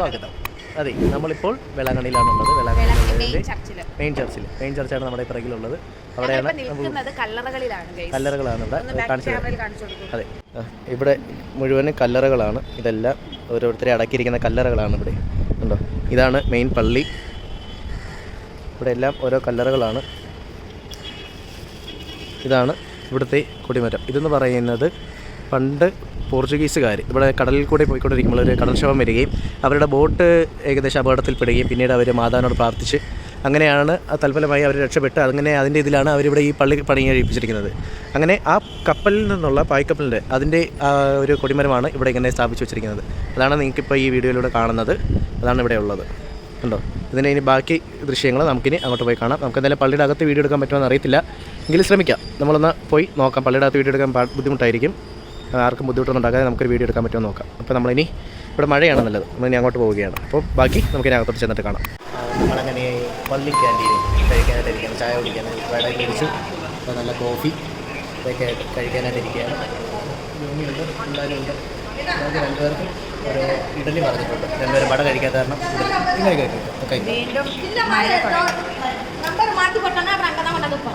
സ്വാഗതം. അതെ നമ്മളിപ്പോൾ വേളാങ്കണ്ണി ചർച്ചിൽ മെയിൻ ചർച്ചിൽ മെയിൻ ചർച്ചാണ് നമ്മുടെ പിറകിലുള്ളത്. അവിടെയാണ്. കല്ലറകളാണ് ഇവിടെ കാണിച്ചത്. അതെ. ഇവിടെ മുഴുവനും കല്ലറകളാണ്. ഇതെല്ലാം ഓരോരുത്തരെ അടക്കിയിരിക്കുന്ന കല്ലറകളാണ് ഇവിടെ. ഉണ്ടോ ഇതാണ് മെയിൻ പള്ളി. ഇവിടെ എല്ലാം ഓരോ കല്ലറകളാണ്. ഇതാണ് ഇവിടുത്തെ കൊടിമരം. ഇതെന്ന് പറയുന്നത് പണ്ട് പോർച്ചുഗീസുകാർ ഇവിടെ കടലിൽ കൂടെ പോയിക്കൊണ്ടിരിക്കുമ്പോൾ ഒരു കടൽക്ഷോഭം വരികയും അവരുടെ ബോട്ട് ഏകദേശം അപകടത്തിൽപ്പെടുകയും പിന്നീട് അവർ മാതാവിനോട് പ്രാർത്ഥിച്ച് അങ്ങനെയാണ് തൽഫലമായി അവർ രക്ഷപ്പെട്ട് അങ്ങനെ അതിന്റെ ഇതിലാണ് അവരിവിടെ ഈ പള്ളി പണി കഴിപ്പിച്ചിരിക്കുന്നത് അങ്ങനെ ആ കപ്പലിൽ നിന്നുള്ള പായ്ക്കപ്പലിന്റെ അതിന്റെ ഒരു കൊടിമരമാണ് ഇവിടെ ഇങ്ങനെ സ്ഥാപിച്ചു വെച്ചിരിക്കുന്നത്. അതാണ് നിങ്ങൾക്കിപ്പോൾ ഈ വീഡിയോയിലൂടെ കാണുന്നത്. അതാണ് ഇവിടെ ഉള്ളത്. ഉണ്ടോ ഇതിന്റെ ഇനി ബാക്കി ദൃശ്യങ്ങൾ നമുക്കിനി അങ്ങോട്ട് പോയി കാണാം. നമുക്ക് എന്തായാലും പള്ളിയുടെ അകത്ത് വീഡിയോ എടുക്കാൻ പറ്റുമെന്ന് അറിയത്തില്ല. എങ്കിലും ശ്രമിക്കാം. നമ്മളൊന്ന് പോയി നോക്കാം. പള്ളിയുടെ അകത്ത് വീഡിയോ എടുക്കാൻ ബുദ്ധിമുട്ടായിരിക്കും. ആർക്കും ബുദ്ധിമുട്ടൊന്നും ഉണ്ടാകാതെ നമുക്കൊരു വീഡിയോ എടുക്കാൻ പറ്റുമോ നോക്കാം. അപ്പോൾ നമ്മളിനി ഇവിടെ മഴയാണ് നല്ലത്. നമ്മളിനി അങ്ങോട്ട് പോവുകയാണ്. അപ്പോൾ ബാക്കി നമുക്ക് ഇനി അകത്തോട്ട് ചെന്നിട്ട് കാണാം. നമ്മളങ്ങനെ പള്ളി ക്യാന്റീനിൽ കഴിക്കാനായിട്ടിരിക്കുകയാണ് ചായ കുടിക്കാൻ വട കുടിച്ചു. അപ്പോൾ നല്ല കോഫി ഇതൊക്കെ കഴിക്കാനായിട്ടിരിക്കുകയാണ് യൂണിയുണ്ട് എല്ലാവരും ഉണ്ട് നമുക്ക് രണ്ടുപേർക്കും ഒരു ഇഡലി പറഞ്ഞിട്ടുണ്ട് രണ്ടുപേരും വട കഴിക്കാത്ത കാരണം. ഇങ്ങനെ കഴിക്കും.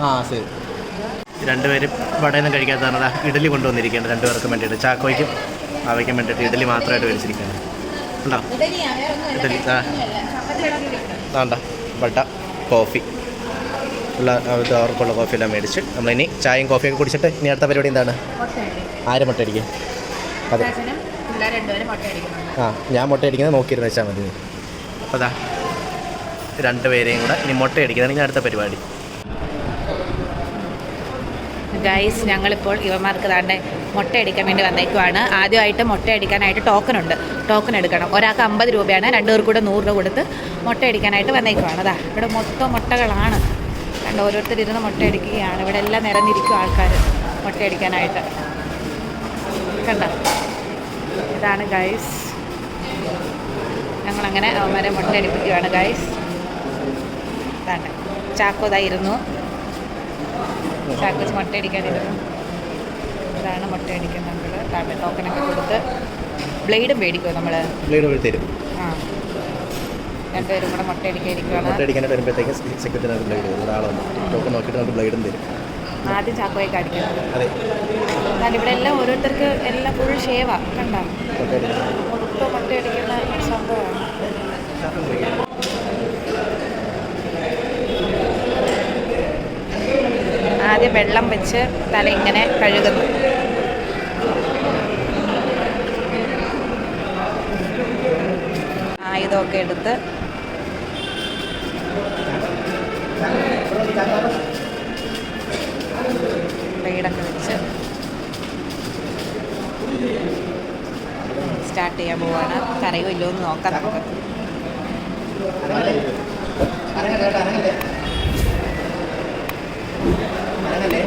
ആ ശരി. രണ്ടുപേരും വടയൊന്നും കഴിക്കാത്ത കാരണം ഇഡലി കൊണ്ടുവന്നിരിക്കുകയാണ് രണ്ടുപേർക്കും വേണ്ടിയിട്ട്. ചാക്കോയ്ക്കും അവയ്ക്കും വേണ്ടിയിട്ട് ഇഡലി മാത്രമായിട്ട് മേടിച്ചിരിക്കുകയാണ് ഉണ്ടോ ഇഡലി ആ വേണ്ട വട കോഫി. ഉള്ള അവർക്കുള്ള കോഫി എല്ലാം മേടിച്ച് നമ്മളിനി ചായയും കോഫിയൊക്കെ കുടിച്ചിട്ട് ഇനി അടുത്ത പരിപാടി എന്താണ്. ആര് മുട്ട അടിക്കും? അതെ. ആ ഞാൻ മുട്ട അടിക്കുന്നത് നോക്കിയിരുന്ന് വെച്ചാൽ മതി. അപ്പോൾ അതാ രണ്ടുപേരെയും കൂടെ ഇനി മുട്ട അടിക്കുന്നതാണ് ഇനി അടുത്ത പരിപാടി. ഗൈസ് ഞങ്ങളിപ്പോൾ ഇവന്മാർക്ക് താണ്ടെ മുട്ട അടിക്കാൻ വേണ്ടി വന്നേക്കുവാണ്. ആദ്യമായിട്ട് മുട്ട അടിക്കാനായിട്ട് ടോക്കൺ ഉണ്ട്. ടോക്കൺ എടുക്കണം. ഒരാൾക്ക് അമ്പത് രൂപയാണ്. രണ്ടുപേർ കൂടെ നൂറ് രൂപ കൊടുത്ത് മുട്ട അടിക്കാനായിട്ട് വന്നേക്കുവാണ്. അതാ ഇവിടെ മൊത്തം മുട്ടകളാണ്. കണ്ട് ഓരോരുത്തർ ഇരുന്ന് മുട്ട അടിക്കുകയാണ്. ഇവിടെ എല്ലാം നിറഞ്ഞിരിക്കും ആൾക്കാർ മുട്ട അടിക്കാനായിട്ട്. കണ്ട? ഇതാണ് ഗൈസ് ഞങ്ങളങ്ങനെ അവന്മാരെ മുട്ട അടിപ്പിക്കുകയാണ് ഗൈസ് ഇതാണ് ചാക്കോ ഇതായിരുന്നു ചാക്കോച്ച് ഇതാണ് ഇതാണ് നമ്മൾ താഴെ ടോക്കനൊക്കെ കൊടുത്ത് ബ്ലേഡും മേടിക്കുമോ നമ്മൾ ബ്ലേഡ് തരും. ആ. രണ്ടുപേരും കൂടെ മുട്ടയടിക്കാതിരിക്കുകയാണ് മുട്ട അടിക്കാനായിട്ട് വരുമ്പോഴത്തേക്ക് സെക്യൂരിറ്റി നമുക്ക് ബ്ലേഡ് തരും. ഒരാളുണ്ട് ടോക്കൺ നോക്കിയിട്ട് നമുക്ക് ബ്ലേഡും തരും. ആദ്യം ചാക്കോയൊക്കെ അടിക്കുന്നത് അതെ. എന്നാലും ഇവിടെ എല്ലാം ഓരോരുത്തർക്ക് എല്ലാം ഫുൾ ഷേവാ കണ്ട? മുട്ട മുട്ടയടിക്കുന്ന സംഭവമാണ്. ആദ്യം വെള്ളം വെച്ച് തല ഇങ്ങനെ കഴുകുന്നു. ആയുധമൊക്കെ എടുത്ത് ബ്ലേഡൊക്കെ വെച്ച് സ്റ്റാർട്ട് ചെയ്യാൻ പോവാണ്. കരയോ ഇല്ലോ എന്ന് നോക്കാം നമുക്ക്. അതെ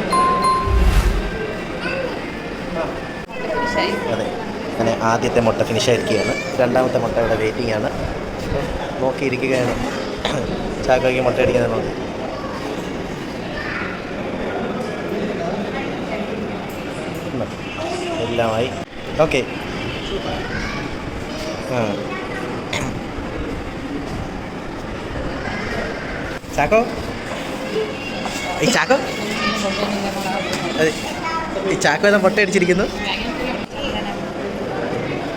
അങ്ങനെ ആദ്യത്തെ മുട്ട ഫിനിഷ് ആയിരിക്കുകയാണ്. രണ്ടാമത്തെ മുട്ട ഇവിടെ വെയിറ്റിംഗ് ആണ്. നോക്കിയിരിക്കുകയാണ്. ചാക്കോയ്ക്ക് മുട്ട അടിക്കുന്നത് നോക്കി. എല്ലാമായി. ഓക്കെ ചാക്കോ? ചാക്കോ? ഈ ചാക്കോ എന്താ മുട്ട അടിച്ചിരിക്കുന്നു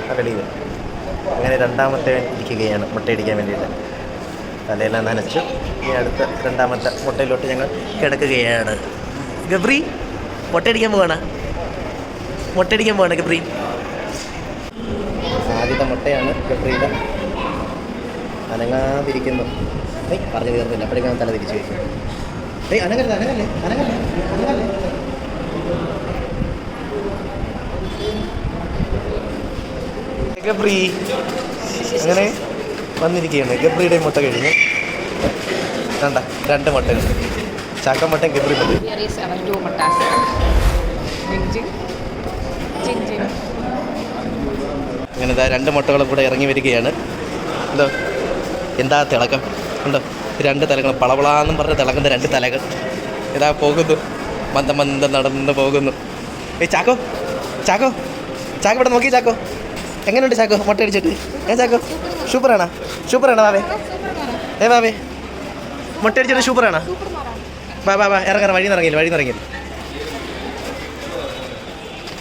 ആ വെളിയിൽ അങ്ങനെ രണ്ടാമത്തെ ഇരിക്കുകയാണ് മുട്ടയടിക്കാൻ വേണ്ടിയിട്ട്. തലയെല്ലാം നനച്ചു. ഇനി അടുത്ത രണ്ടാമത്തെ മുട്ടയിലോട്ട് ഞങ്ങൾ കിടക്കുകയാണ്. ഗബ്രി മുട്ടയടിക്കാൻ പോവാണ്. മുട്ടയടിക്കാൻ പോവാണ് ഗബ്രി. ആദ്യത്തെ മുട്ടയാണ് ഗബ്രിയുടെ. അനങ്ങാതിരിക്കുന്നു. പറഞ്ഞു തീർന്നില്ല. അപ്പോഴേക്കും തല തിരിച്ചു വയ്ക്കും. ഏയ് അനങ്ങല്ലേ അനങ്ങല്ലേ അനങ്ങല്ലേ അനങ്ങല്ലേ. ഗബ്രി അങ്ങനെ വന്നിരിക്കുകയാണ്. ഗബ്രിയുടെ മുട്ട കഴിഞ്ഞ്. രണ്ട രണ്ട് മുട്ടകൾ ചാക്ക മുട്ട ഗബ്രി മുട്ട. അങ്ങനെ ഇതാ രണ്ട് മുട്ടകളും കൂടെ ഇറങ്ങി വരികയാണ്. എന്തോ? എന്താ തിളക്കം? ഉണ്ടോ രണ്ട് തലകൾ പളവളാന്നും പറഞ്ഞ് തിളങ്ങുന്ന രണ്ട് തലകൾ. ഇതാ പോകുന്നു. മന്ദം മന്ദം നടന്ന് പോകുന്നു. ഏയ് ചാക്കോ ചാക്കോ ചാക്കോ ഇവിടെ നോക്കി ചാക്കോ. എങ്ങനെയുണ്ട് ചാക്കോ? മുട്ട അടിച്ചിട്ട്. ഏ ചാക്കോ സൂപ്പറാണോ. സൂപ്പറാണോ ബാബേ ഏ ബാബേ മുട്ട അടിച്ചിട്ട് സൂപ്പറാണോ. ബാ ബാ ബാ ഇറങ്ങാൻ വഴി ഇറങ്ങിയില്ല വഴി ഇറങ്ങിയില്ല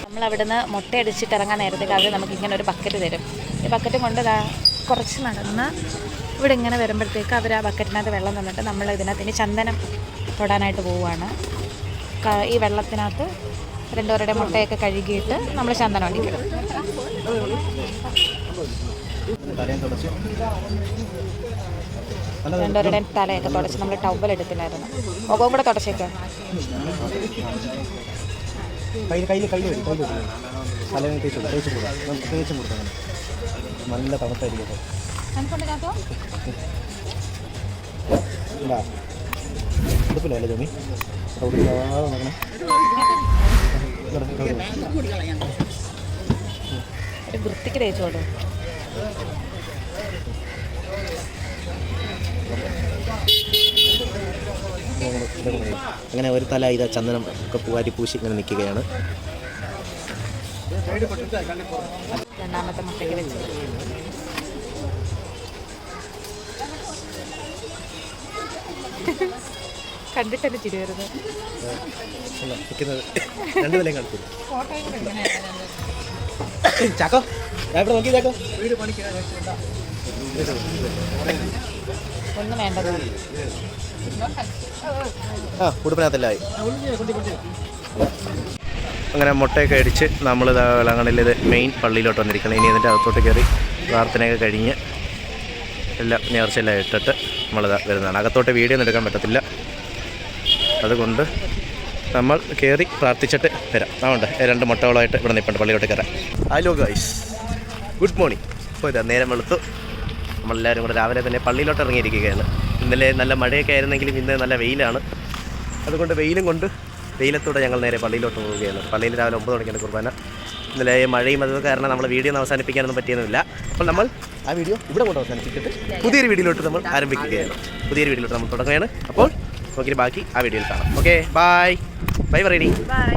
നമ്മൾ അവിടുന്ന് മുട്ട അടിച്ചിട്ട് ഇറങ്ങാൻ നേരത്തേക്ക് അത് നമുക്ക് ഇങ്ങനെ ഒരു ബക്കറ്റ് തരും. ഈ ബക്കറ്റ് കൊണ്ട് കുറച്ച് നടന്ന് ഇവിടെ ഇങ്ങനെ വരുമ്പോഴത്തേക്ക് അവർ ആ ബക്കറ്റിനകത്ത് വെള്ളം തന്നിട്ട് നമ്മൾ ഇതിനകത്ത് ഇനി ചന്ദനം തൊടാനായിട്ട് പോവുകയാണ്. ഈ വെള്ളത്തിനകത്ത് രണ്ടുപേരുടെ മുട്ടയൊക്കെ കഴുകിയിട്ട് നമ്മൾ ചന്ദനം അടിക്കണം രണ്ടുപേരുടെ തലയൊക്കെ തുടച്ച് നമ്മൾ ടവൽ എടുത്തില്ലായിരുന്നു. മുഖവും കൂടെ തുടച്ചേക്കാം. നല്ല കയ്യിൽ ജോമി? നോക്കണേ വൃത്തിക്ക് ഇങ്ങനെ മതി. അങ്ങനെ ഒരു തല ഇതാ ചന്ദനം ഒക്കെ പൂവാരി പൂശി ഇങ്ങനെ നിൽക്കുകയാണ്. രണ്ടാമത്തെ മുട്ടയ്ക്ക് വെച്ച്. കണ്ടിട്ട് തന്നെ ചിരി വരുന്നത്? അല്ല, നിൽക്കുന്നത്. രണ്ട് നിലയും ചാക്കോ ഞാൻ ഇവിടെ നോക്കി ചാക്കോ. ഒന്നും വേണ്ടത്. ആ ഉടുപ്പിനകത്തെല്ലാം ആയി. അങ്ങനെ മുട്ടയൊക്കെ അടിച്ച് നമ്മൾ വേളാങ്കണ്ണിൽ ഇത് മെയിൻ പള്ളിയിലോട്ട് വന്നിരിക്കണം ഇനി ഇതിന്റെ അകത്തോട്ട് കയറി പ്രാർത്ഥനയൊക്കെ കഴിഞ്ഞ് എല്ലാം നേർച്ചയെല്ലാം ഇട്ടിട്ട് നമ്മൾ വരുന്നതാണ്. അകത്തോട്ട് വീഡിയോ ഒന്നും എടുക്കാൻ പറ്റത്തില്ല. അതുകൊണ്ട് നമ്മൾ കയറി പ്രാർത്ഥിച്ചിട്ട് വരാം. അതുകൊണ്ട് രണ്ട് മുട്ടകളായിട്ട് ഇവിടെ നിൽപ്പുണ്ട് പള്ളിയിലോട്ട് കയറാം. ഹലോ ഗൈസ് ഗുഡ് മോർണിംഗ് അപ്പോൾ ഇതാ നേരം വെളുത്തു. നമ്മളെല്ലാവരും കൂടെ രാവിലെ തന്നെ പള്ളിയിലോട്ട് ഇറങ്ങിയിരിക്കുകയാണ്. ഇന്നലെ നല്ല മഴയൊക്കെ ആയിരുന്നെങ്കിലും ഇന്ന് നല്ല വെയിലാണ്. അതുകൊണ്ട് വെയിലും കൊണ്ട് വെയിലത്തൂടെ ഞങ്ങൾ നേരെ പള്ളിയിലോട്ട് പോവുകയാണ്. പള്ളിയിൽ രാവിലെ ഒമ്പത് മണിക്കാണ് കുർബാന. ഇന്നലെ മഴയും അത് കാരണം നമ്മൾ വീഡിയോ ഒന്നും അവസാനിപ്പിക്കാനൊന്നും പറ്റിയൊന്നുമില്ല. അപ്പോൾ നമ്മൾ ആ വീഡിയോ ഇവിടെ കൊണ്ട് അവസാനിപ്പിച്ചിട്ട് പുതിയൊരു വീഡിയോയിലോട്ട് നമ്മൾ ആരംഭിക്കുകയാണ്. പുതിയൊരു വീഡിയോയിലോട്ട് നമ്മൾ തുടങ്ങുകയാണ്. അപ്പോൾ നോക്കിയിട്ട് ബാക്കി ആ വീഡിയോയിൽ കാണാം. ഓക്കെ ബൈ ബൈ പറയണി ബൈ